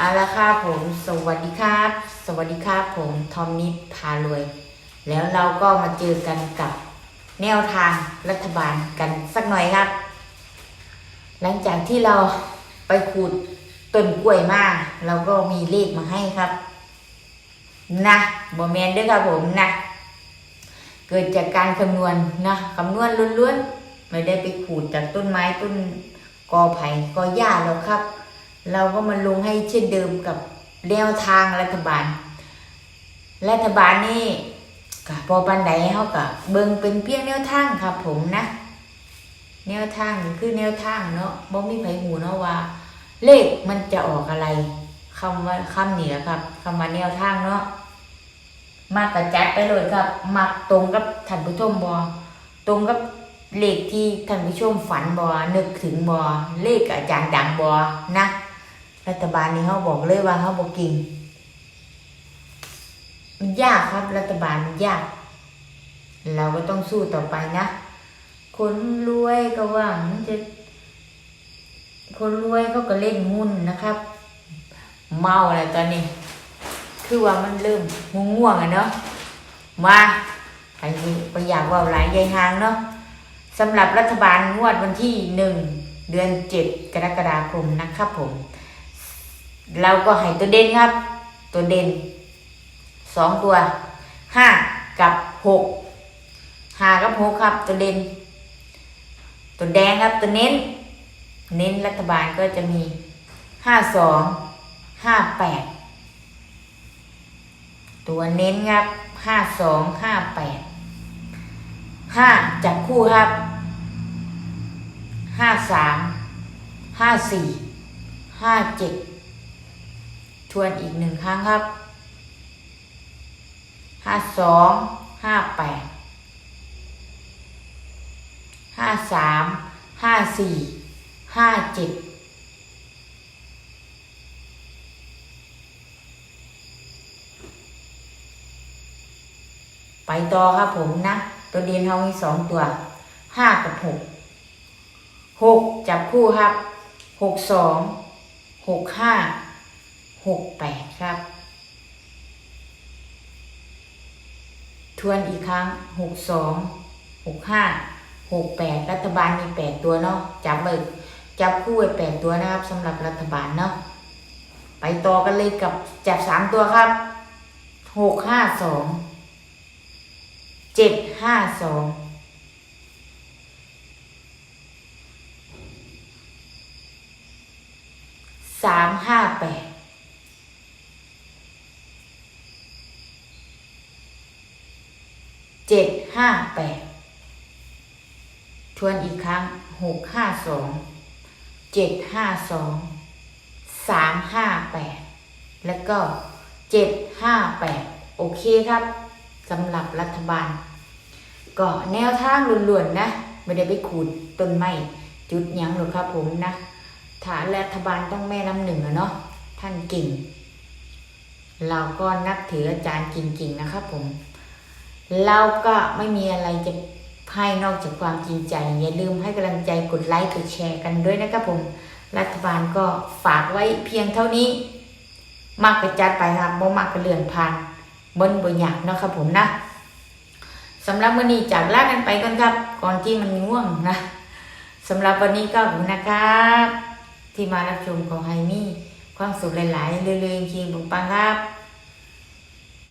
เอาละครับผม สวัสดีครับ สวัสดีครับผมทอมนิดพารวย แล้วเราก็มาเจอกันกับแนวทางรัฐบาลกันสักหน่อยครับ หลังจากที่เราไปขูดต้นกล้วยมาเราก็มีเลขมาให้ครับนะบอแมนเด้วยครับผมนะเกิดจากการคำนวณนะคำนวณล้วนๆไม่ได้ไปขูดจากต้นไม้ต้นกอไผ่กอหญ้าหรอกครับ เราก็มาลงให้เช่นเดิมกับแนวทางรัฐบาล รัฐบาลนี่ก็พอปันไดเขาก็เบิ่งเป็นเพียงแนวทางครับผมนะ แนวทางคือแนวทางเนาะบ่มีไผหูเนาะว่า เลขมันจะออกอะไรคำว่าคำนี้แหละครับคำว่าแนวทางเนาะมากกระจัดไปเลยครับมักตรงกับท่านผู้ชมบอตรงกับเลขที่ท่านผู้ชมฝันบอนึกถึงบอเลขอาจารย์ดังบอนะ รัฐบาลนี้เขาบอกเลยว่าเขาบอกกิ่งมันยากครับ รัฐบาลมันยาก เราก็ต้องสู้ต่อไปนะ คนรวยก็หวังจะ คนรวยเขาก็เล่นหุ้นนะครับ เมาอะไรตอนนี้ คือว่ามันเริ่มง่วงๆอะเนาะมาไปไปอยากว่าหลายยายหางเนาะสำหรับรัฐบาลงวดวันที่หนึ่งเดือนเจ็ดกรกฎาคมนะครับผม เราก็ให้ตัวเด่นครับ ตัวเด่นสองตัวห้ากับหกห้ากับหกครับ ตัวเด่นตัวแดงครับตัวเน้น เน้นรัฐบาลก็จะมีห้าสองห้าแปดตัวเน้นครับห้าสองห้าแปดห้าจับคู่ครับห้าสามห้าสี่ห้าเจ็ด ทวนอีกหนึ่งครั้งครับห้าสองห้าแปดห้าสามห้าสี่ห้าเจ็ดไปต่อครับผมนะ ตัวเดียนเขามีสองตัวห้ากับหกหกจับคู่ครับหกสองหกห้า หกแปดครับ ทวนอีกครั้งหกสองหกห้าหกแปดรัฐบาลมีแปดตัวเนาะจับไปจับคู่ไว้แปดตัวนะครับสำหรับรัฐบาลเนาะไปต่อกันเลยกับจับสามตัวครับหกห้าสองเจ็ดห้าสองสามห้าแปด เจ็ด ห้าแปดทวนอีกครั้งหกห้าสองเจ็ดห้าสองสามห้าแปดแล้วก็เจ็ดห้าแปดโอเคครับสำหรับรัฐบาล ก็แนวทางล้วนๆนะ ไม่ได้ไปขูดต้นไม้จุดยังหรอกครับผมนะฐานรัฐบาลต้องแม่น้ำหนึ่งอะเนาะท่านเก่ง เราก็นับถืออาจารย์จริงๆนะครับผม เราก็ไม่มีอะไรจะให้นอกจากความจริงใจ อย่าลืมให้กำลังใจกดไลค์กดแชร์กันด้วยนะครับผม รัฐบาลก็ฝากไว้เพียงเท่านี้ มากกระจัดไปครับบ่มากกระเลื่อนผ่านบนบนอยากนะครับผมนะสำหรับวันนี้จากลากันไปก่อนครับ ก่อนที่มันง่วงนะสำหรับวันนี้ก็ขอบคุณนะครับ ที่มารับชมของไฮมี่ความสุขหลายๆเรื่อยๆจริงๆปังๆครับ